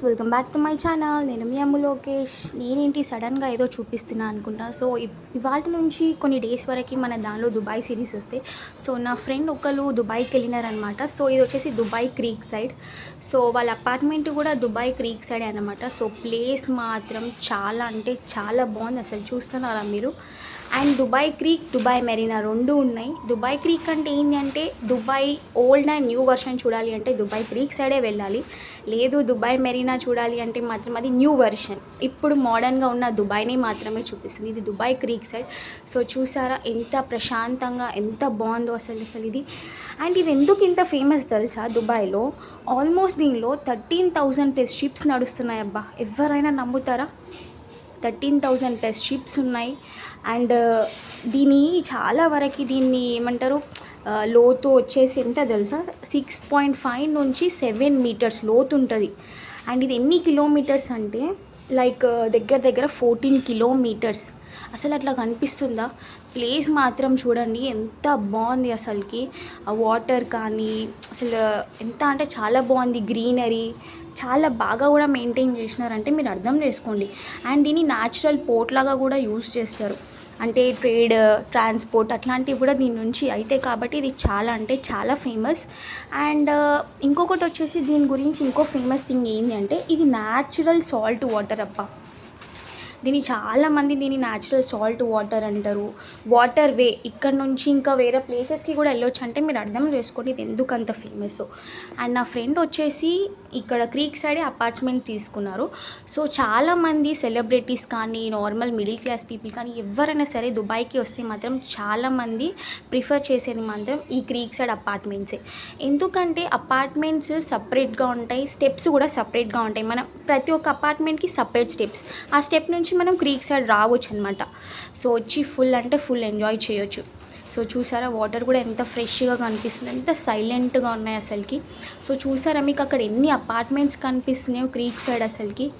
Friends welcome back to my channel నేను మీ అమ్ము లోకేష్. నేనేంటి? సడన్గా ఏదో చూపిస్తున్నా అనుకుంటా. సో ఇవాళ నుంచి కొన్ని డేస్ వరకు మన దానిలో దుబాయ్ సిరీస్ వస్తాయి సో నా ఫ్రెండ్ ఒకరు దుబాయ్కి వెళ్ళినారనమాట సో ఇది వచ్చేసి దుబాయ్ క్రీక్ సైడ్ సో వాళ్ళ అపార్ట్మెంట్ కూడా దుబాయ్ క్రీక్ సైడ్ అనమాట సో ప్లేస్ మాత్రం చాలా అంటే చాలా బాగుంది అసలు. చూస్తున్నారా మీరు? And Dubai creek Dubai marina రెండు ఉన్నాయి. దుబాయ్ క్రీక్ అంటే ఏంటి అంటే Dubai old and new version చూడాలి అంటే దుబాయ్ క్రీక్ సైడే వెళ్ళాలి. లేదు దుబాయ్ మెరీనా చూడాలి అంటే మాత్రం అది న్యూ వెర్షన్. ఇప్పుడు మోడర్న్గా ఉన్న దుబాయ్ని మాత్రమే చూపిస్తుంది. ఇది దుబాయ్ క్రీక్ సైడ్. సో చూసారా ఎంత ప్రశాంతంగా ఎంత బాగుందో అసలు అసలు ఇది. అండ్ ఇది ఎందుకు ఇంత ఫేమస్ తెలుసా దుబాయ్లో? ఆల్మోస్ట్ దీనిలో థర్టీన్ థౌజండ్ ప్లస్ షిప్స్ నడుస్తున్నాయి అబ్బా. ఎవరైనా నమ్ముతారా? థర్టీన్ థౌజండ్ ప్లస్ షిప్స్ ఉన్నాయి. అండ్ uh, దీని చాలా వరకు దీన్ని ఏమంటారు? Uh, లోతు వచ్చేసి ఎంత తెలుసా? సిక్స్ పాయింట్ ఫైవ్ నుంచి సెవెన్ మీటర్స్ లోతు ఉంటుంది. అండ్ ఇది ఎన్ని కిలోమీటర్స్ అంటే లైక్ uh, దగ్గర దగ్గర ఫోర్టీన్ కిలోమీటర్స్. అసలు అట్లా కనిపిస్తుందా? ప్లేస్ మాత్రం చూడండి ఎంత బాగుంది అసలుకి. ఆ వాటర్ కానీ అసలు ఎంత అంటే చాలా బాగుంది గ్రీనరీ చాలా బాగా కూడా మెయింటైన్ చేసినారంటే మీరు అర్థం చేసుకోండి. అండ్ దీన్ని న్యాచురల్ పోర్ట్ లాగా కూడా యూస్ చేస్తారు. అంటే ట్రేడ్ ట్రాన్స్పోర్ట్ అట్లాంటివి కూడా దీని నుంచి అయితే కాబట్టి ఇది చాలా అంటే చాలా ఫేమస్. అండ్ ఇంకొకటి వచ్చేసి దీని గురించి ఇంకో ఫేమస్ థింగ్ ఏంటి అంటే ఇది న్యాచురల్ సాల్ట్ వాటర్ అప్ప దీన్ని చాలామంది దీన్ని న్యాచురల్ సాల్ట్ వాటర్ అంటారు. Water way. ఇక్కడ నుంచి ఇంకా వేరే ప్లేసెస్కి కూడా వెళ్ళొచ్చు. అంటే మీరు అర్థం చేసుకోండి ఇది ఎందుకు అంత ఫేమస్ అండ్ నా ఫ్రెండ్ వచ్చేసి ఇక్కడ క్రీక్ సైడే అపార్ట్మెంట్ తీసుకున్నారు. సో చాలామంది సెలబ్రిటీస్ కానీ నార్మల్ మిడిల్ క్లాస్ పీపుల్ కానీ ఎవరైనా సరే దుబాయ్కి వస్తే మాత్రం చాలామంది ప్రిఫర్ చేసేది మాత్రం ఈ క్రీక్ సైడ్ అపార్ట్మెంట్సే ఎందుకంటే అపార్ట్మెంట్స్ సపరేట్గా ఉంటాయి స్టెప్స్ కూడా సపరేట్గా ఉంటాయి. మనం ప్రతి ఒక్క అపార్ట్మెంట్కి సపరేట్ స్టెప్స్ ఆ స్టెప్ నుంచి మనం క్రీక్ సైడ్ రావచ్చు అనమాట సో వచ్చి ఫుల్ అంటే ఫుల్ ఎంజాయ్ చేయొచ్చు. సో చూసారా వాటర్ కూడా ఎంత ఫ్రెష్గా కనిపిస్తుంది. ఎంత సైలెంట్గా ఉన్నాయి అసలుకి. సో చూసారా మీకు అక్కడ ఎన్ని అపార్ట్మెంట్స్ కనిపిస్తున్నాయో క్రీక్ సైడ్ అసలుకి.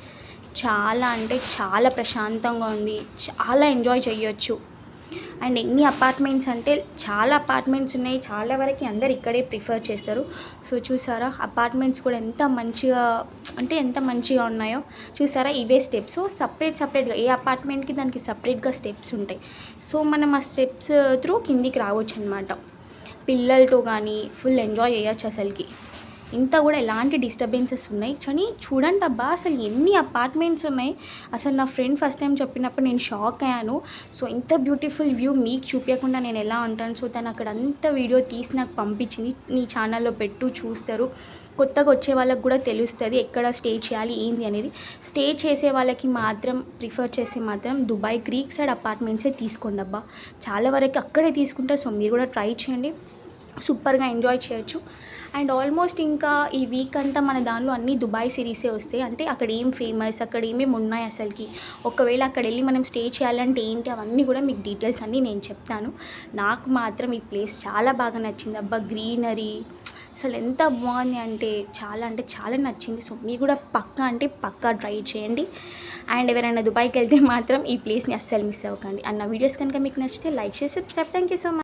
చాలా అంటే చాలా ప్రశాంతంగా ఉంది. చాలా ఎంజాయ్ చేయొచ్చు. అండ్ ఎన్ని అపార్ట్మెంట్స్ అంటే చాలా అపార్ట్మెంట్స్ ఉన్నాయి. చాలా వరకు అందరు ఇక్కడే ప్రిఫర్ చేస్తారు. సో చూసారా అపార్ట్మెంట్స్ కూడా ఎంత మంచిగా అంటే ఎంత మంచిగా ఉన్నాయో చూసారా? ఇవే స్టెప్స్. సో సపరేట్ సపరేట్గా ఏ అపార్ట్మెంట్కి దానికి సపరేట్గా స్టెప్స్ ఉంటాయి. సో మనం ఆ స్టెప్స్ త్రూ కిందికి రావచ్చు అనమాట పిల్లలతో కానీ ఫుల్ ఎంజాయ్ చేయొచ్చు అసలుకి. ఇంత కూడా ఎలాంటి డిస్టర్బెన్సెస్ ఉన్నాయి? కానీ చూడండి అబ్బా అసలు ఎన్ని అపార్ట్మెంట్స్ ఉన్నాయి? అసలు నా ఫ్రెండ్ ఫస్ట్ టైం చెప్పినప్పుడు నేను షాక్ అయ్యాను. సో ఇంత బ్యూటిఫుల్ వ్యూ మీకు చూపించకుండా నేను ఎలా ఉంటాను? సో తను అక్కడ అంత వీడియో తీసి నాకు పంపించింది. నీ ఛానల్లో పెట్టు చూస్తారు. కొత్తగా వచ్చే వాళ్ళకి కూడా తెలుస్తుంది ఎక్కడ స్టే చేయాలి ఏంది అనేది. స్టే చేసే వాళ్ళకి మాత్రం ప్రిఫర్ చేసే మాత్రం దుబాయ్ గ్రీక్ సైడ్ అపార్ట్మెంట్సే తీసుకోండి అబ్బా. చాలా వరకు అక్కడే తీసుకుంటారు సో మీరు కూడా ట్రై చేయండి. సూపర్గా ఎంజాయ్ చేయొచ్చు. అండ్ ఆల్మోస్ట్ ఇంకా ఈ వీక్ అంతా మన దానిలో అన్ని దుబాయ్ సిరీసే వస్తాయి. అంటే అక్కడ ఏం ఫేమస్ అక్కడ ఏమేమి ఉన్నాయి అసలుకి? ఒకవేళ అక్కడ వెళ్ళి మనం స్టే చేయాలంటే ఏంటి? అవన్నీ కూడా మీకు డీటెయిల్స్ అన్నీ నేను చెప్తాను. నాకు మాత్రం ఈ ప్లేస్ చాలా బాగా నచ్చింది. అబ్బా గ్రీనరీ. అసలు ఎంత బాగుంది అంటే చాలా అంటే చాలా నచ్చింది. సో మీరు కూడా పక్కా అంటే పక్కా ట్రై చేయండి. అండ్ ఎవరైనా దుబాయ్కి వెళ్తే మాత్రం ఈ ప్లేస్ని అస్సలు మిస్ అవ్వకండి. అన్న వీడియోస్ కనుక మీకు నచ్చితే లైక్ చేసి subscribe. Thank you so much